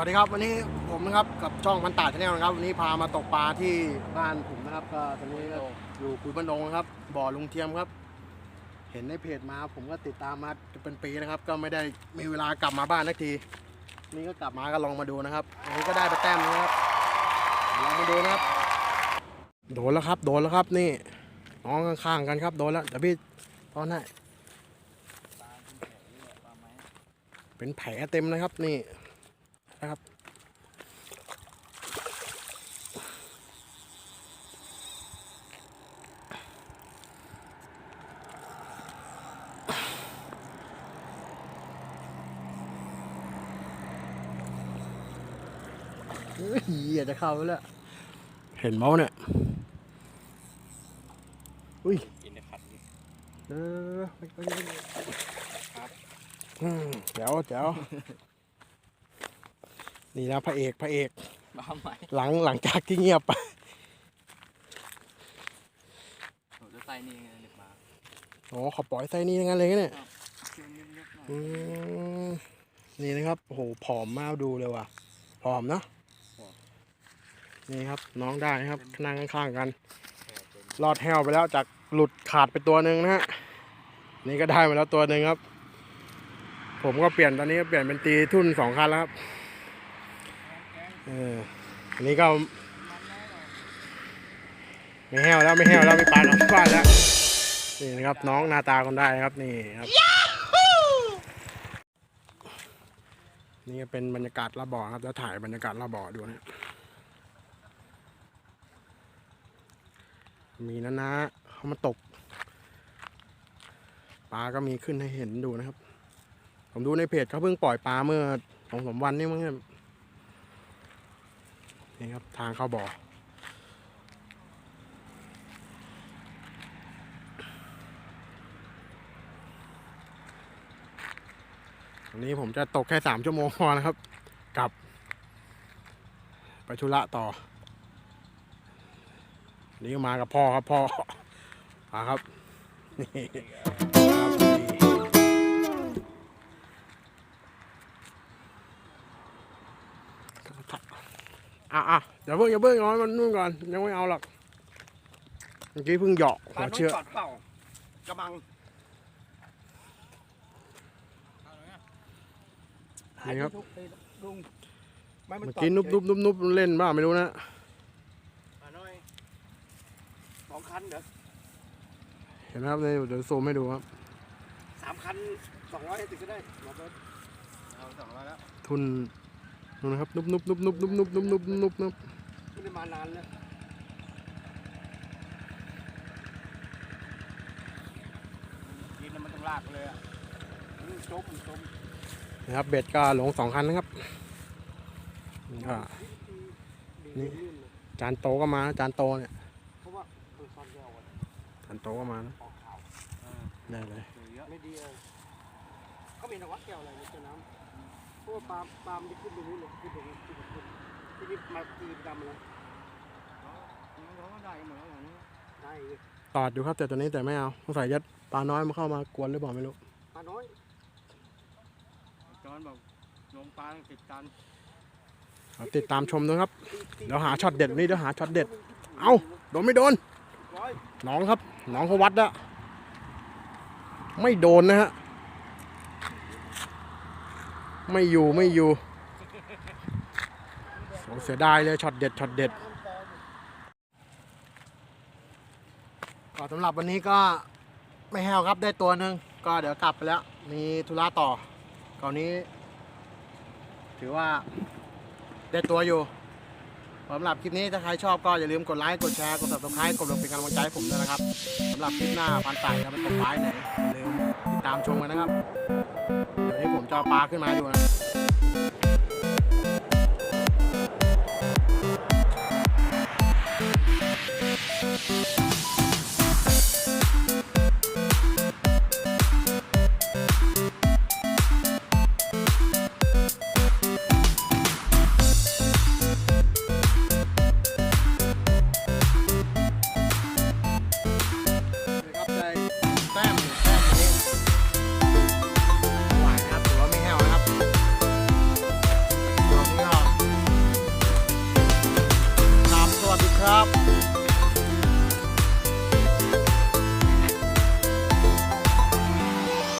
วัสดีครับวันนี้ผมนะครับกับช่องมันตาชาแนลนะครับวันนี้พามาตกปลาที่บ้านผมนะครับก็ตอนนี้ก็อยู่คุยบันดงนะครับบ่อลุงเทียมครับ เห็นในเพจมา ผมก็ติดตามมาเป็นปีนะครับ ก็ไม่ได้มีเวลากลับมาบ้านสักทีนี่ก็กลับมาก็ลองมาดูนะครับวันนี้ก็ได้ไปแต้มนึงนะครับลองมาดูนะครับ โดนแล้วครับ โดนแล้วครับนี่น้องข้างๆกันครับ โดนแล้วเดี๋ยวพี่ตอนให้เป็นแผลเต็มนะครับนี่ นะครับ เฮ้ยอยากจะเข้าไปแล้ว เห็นเมาส์เนี่ย อุ้ยกินในผัดนี่เออไปไปไปอืมแจ๋วแจ๋ว นี่นะพระเอกพระเอกบ้าไหมหลังหลังจากที่เงียบไปหนูจะใส่นี่ไงเด็กมาอ๋อเขาปล่อยไส้นี่ทั้งนั้นเลยเนี่ยเชื่อมเล็กๆหน่อยอืมนี่นะครับโอ้โหผอมมากดูเลยว่ะผอมเนาะนี่ครับน้องได้นะครับนั่งข้างๆกันรอดแห้วไปแล้วจากหลุดขาดไปตัวหนึ่งนะฮะนี่ก็ได้มาแล้วตัวหนึ่งครับ ผมก็เปลี่ยนตอนนี้ก็เปลี่ยนเป็นตีทุ่นสองคันแล้วครับ เอออันนี้ก็ไม่แห้วแล้วไม่แห้วแล้วไม่ปานออกบ้านแล้วนี่นะครับน้องหน้าตาคนได้ครับนี่ครับนี่ก็เป็นบรรยากาศระบ่อครับแล้วถ่ายบรรยากาศระบ่อดูนะมีนะนะเขามาตกปลาก็มีขึ้นให้เห็นดูนะครับ ผมดูในเพจเขาเพิ่งปล่อยปลาเมื่อสองสามวันนี่มั้งครับ นี่ครับทางเข้าบ่อวันนี้ผมจะตกแค่สามชั่วโมงพอนะครับ กลับ ไปธุระต่อ นี่มากับพ่อครับพ่อมาครับ นี่ อะอะเดี๋ยวเพิ่งอย่าเพิ่งเอาให้มันนู่นก่อนยังไม่เอาหรอกเมื่อกี้เพิ่งเหยาะหัวเชือกจอดเปล่ากระมังนี่ครับลุงไม่มันเมื่อกี้นุบนุบนุบนุบเล่นบ้าไม่รู้นะมาหน่อยสองคันเดี๋ยวเห็นไหมครับเนี่ยเดี๋ยวซูมให้ดูครับสามคันสองร้อยติดก็ได้มาเบิร์ดเอาสองร้อยแล้วทุน นู่นนะครับนุบนุบนุบนุบนุบนุบนุบนุบนุบนุบไม่ได้มานานแล้วกินแล้วมันต้องลากเลยอะอืมจมจมนะครับเบ็ดก็ลงสองคันนะครับนี่ก็นี่จานโตก็มาจานโตเนี่ยเพราะว่ามันซ่อนแก้วอะจานโตก็มานะออกข่าวได้เลยไม่ดีเลยเขามีนวัดแก้วอะไรในเจ้าน้ำเพราะ ว่าปลาปลามันจะขึ้นตรงนี้เลยขึ้นตรงนี้ขึ้นตรงนี้ที่นี่มาตีดำเลยเขาก็ได้เหมือนกันได้เลยตอดอยู่ครับแต่ตัวนี้แต่ไม่เอาสงสัยจะปลาน้อยมาเข้ามากวนหรือเปล่าไม่รู้ปลาน้อยจอนบอกลงปลาต้องติดกันเอาติดตามชมด้วยครับเดี๋ยวหาช็อตเด็ดวันนี้เดี๋ยวหาช็อตเด็ด เอ้าโดนไม่โดนร้อย น้องครับน้องเขาวัดแล้วไม่โดนนะฮะ ไม่อยู่ไม่อยู่เสียดายเลยช็อตเด็ดช็อตเด็ดก็สำหรับวันนี้ก็ไม่แห้วครับได้ตัวหนึ่งก็เดี๋ยวกลับไปแล้ว มีธุระต่อคราวนี้ ถือว่าได้ตัวอยู่สำหรับคลิปนี้ถ้าใครชอบก็อย่าลืมกดไลค์กดแชร์กด subscribe กดลงเป็นกำลังใจให้ผมด้วยนะครับสำหรับคลิปหน้าพันต่ายจะเป็นตกปลายไหนอย่าลืมติดตามชมกันนะครับ ดี๋ยวผมจะเอปลาขึ้นมาดูนะ